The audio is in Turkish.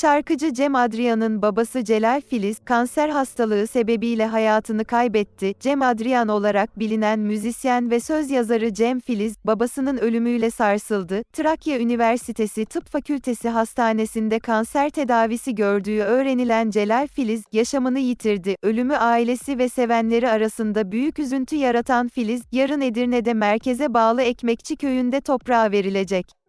Şarkıcı Cem Adrian'ın babası Celal Filiz, kanser hastalığı sebebiyle hayatını kaybetti. Cem Adrian olarak bilinen müzisyen ve söz yazarı Cem Filiz, babasının ölümüyle sarsıldı. Trakya Üniversitesi Tıp Fakültesi Hastanesi'nde kanser tedavisi gördüğü öğrenilen Celal Filiz, yaşamını yitirdi. Ölümü ailesi ve sevenleri arasında büyük üzüntü yaratan Filiz, yarın Edirne'de merkeze bağlı Ekmekçi köyünde toprağa verilecek.